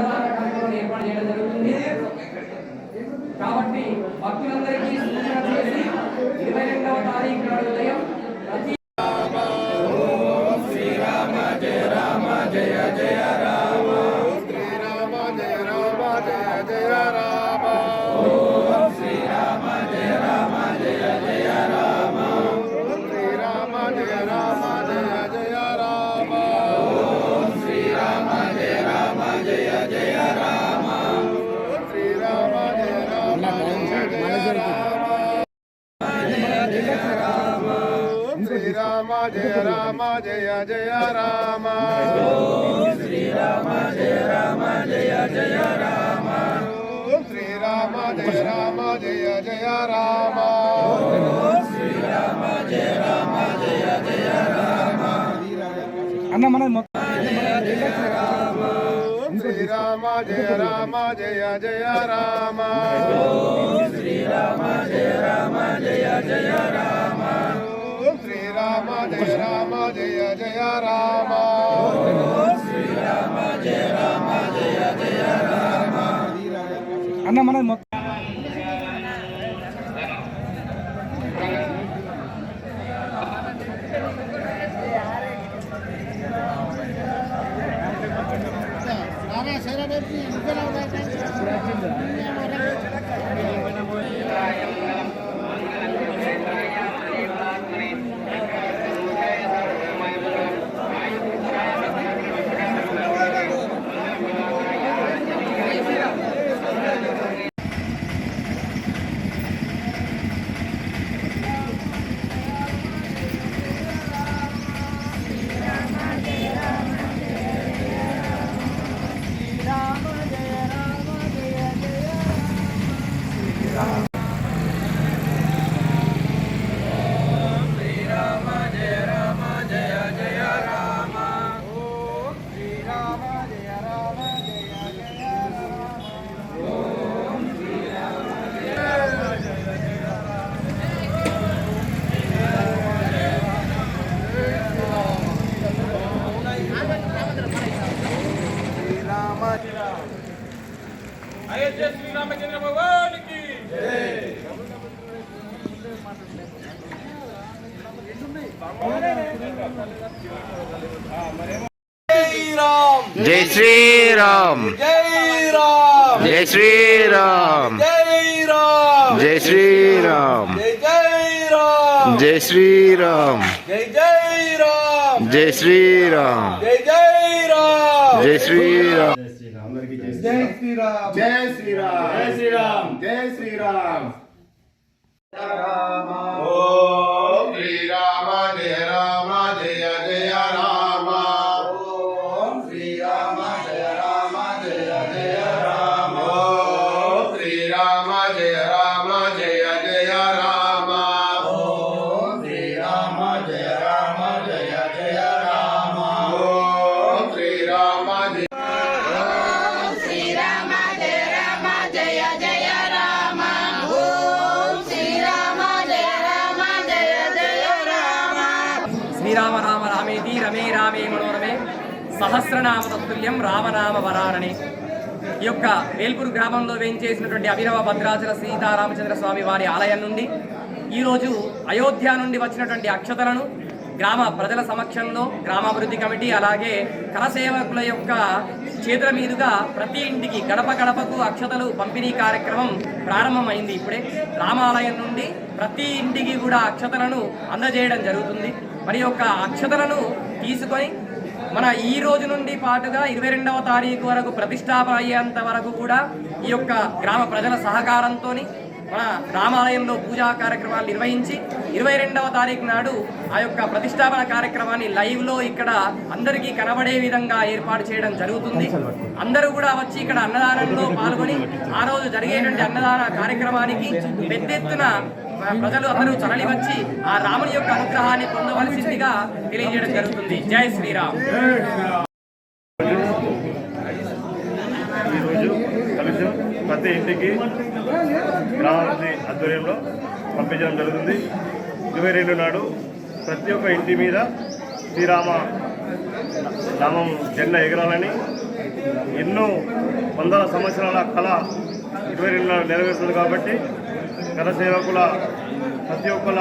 అన్నదాన కార్యక్రమం ఏర్పాటు చేయడం జరుగుతుంది. కాబట్టి భక్తులందరికీ సూచన చేసి ఇరవై రెండవ తారీఖు నాడు ఉదయం ప్రతి శ్రీరామ జయ రామ జయ జయ రామ. శ్రీరామ జయ రామ జయ జయ రామ. ఓం శ్రీరామ జయ రామ జయ జయ రామ. అన్న మన శ్రీరామ జయ రామ జయ జయ రామ. శ్రీరామ జయ రామ జయ జయ రామ అన్న మన మొత్తం అయోధ్య శ్రీరామచంద్ర భగవానికి జై శ్రీరామ్. జై రామ్ జై శ్రీరామ్. జై రామ్ జై శ్రీరామ్. జై జై రామ్ జై శ్రీరామ్. జై జై రామ్ జై శ్రీరామ్. జై జై రామ్ జై శ్రీరామ్. జై శ్రీరామ్. జై శ్రీరామ్. జై శ్రీరామ్. శ్రీరామ్ ఓం శ్రీరామ జయ రామ. సహస్రనామ తత్తుల్యం రామనామ వరారణి ఈ యొక్క వేల్పూరు గ్రామంలో వేయించేసినటువంటి అభినవ భద్రాచల సీతారామచంద్ర స్వామి వారి ఆలయం నుండి ఈరోజు అయోధ్య నుండి వచ్చినటువంటి అక్షతలను గ్రామ ప్రజల సమక్షంలో గ్రామాభివృద్ధి కమిటీ అలాగే కరసేవకుల యొక్క చేతుల మీదుగా ప్రతి ఇంటికి గడప గడపకు అక్షతలు పంపిణీ కార్యక్రమం ప్రారంభమైంది ఇప్పుడే. రామాలయం నుండి ప్రతి ఇంటికి కూడా అక్షతలను అందజేయడం జరుగుతుంది. మరి యొక్క అక్షతలను తీసుకొని మన ఈ రోజు నుండి పాటుగా ఇరవై రెండవ తారీఖు వరకు ప్రతిష్టాపన అయ్యేంత వరకు కూడా ఈ యొక్క గ్రామ ప్రజల సహకారంతో మన రామాలయంలో పూజా కార్యక్రమాలు నిర్వహించి ఇరవై రెండవ తారీఖు నాడు ఆ యొక్క ప్రతిష్టాపన కార్యక్రమాన్ని లైవ్లో ఇక్కడ అందరికీ కనబడే విధంగా ఏర్పాటు చేయడం జరుగుతుంది. అందరూ కూడా వచ్చి ఇక్కడ అన్నదానంలో పాల్గొని ఆ రోజు జరిగేటువంటి అన్నదాన కార్యక్రమానికి పెద్ద ఎత్తున ప్రజలు అందరూ తరలి వచ్చి ఆ రాముని యొక్క అనుగ్రహాన్ని పొందవలసిందిగా తెలియజేయడం జరుగుతుంది. జై శ్రీరామ్. ఈరోజు ప్రతి ఇంటికి గ్రామాన్ని ఆధ్వర్యంలో పంపించడం జరుగుతుంది. ఇరవై రెండు నాడు ప్రతి ఒక్క ఇంటి మీద శ్రీరామ నామం జెండా ఎగరాలని ఎన్నో వందల సంవత్సరాల కళ ఇరవై రెండు నెరవేరుతుంది కాబట్టి సేవకుల ప్రతి ఒక్కల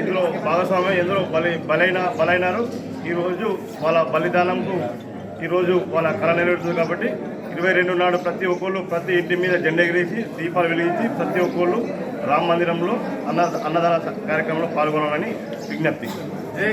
ఇందులో భాగస్వామ్యం ఎందరో బలి బలైన బలైనారు. ఈరోజు వాళ్ళ బలిదానంకు ఈరోజు వాళ్ళ కళ నెరవేరుతుంది కాబట్టి ఇరవై రెండు నాడు ప్రతి ఒక్కళ్ళు ప్రతి ఇంటి మీద జెండా ఎగిరేసి దీపాలు వెలిగించి ప్రతి ఒక్కళ్ళు రామ మందిరంలో అన్న అన్నదాన కార్యక్రమంలో పాల్గొనాలని విజ్ఞప్తి. జై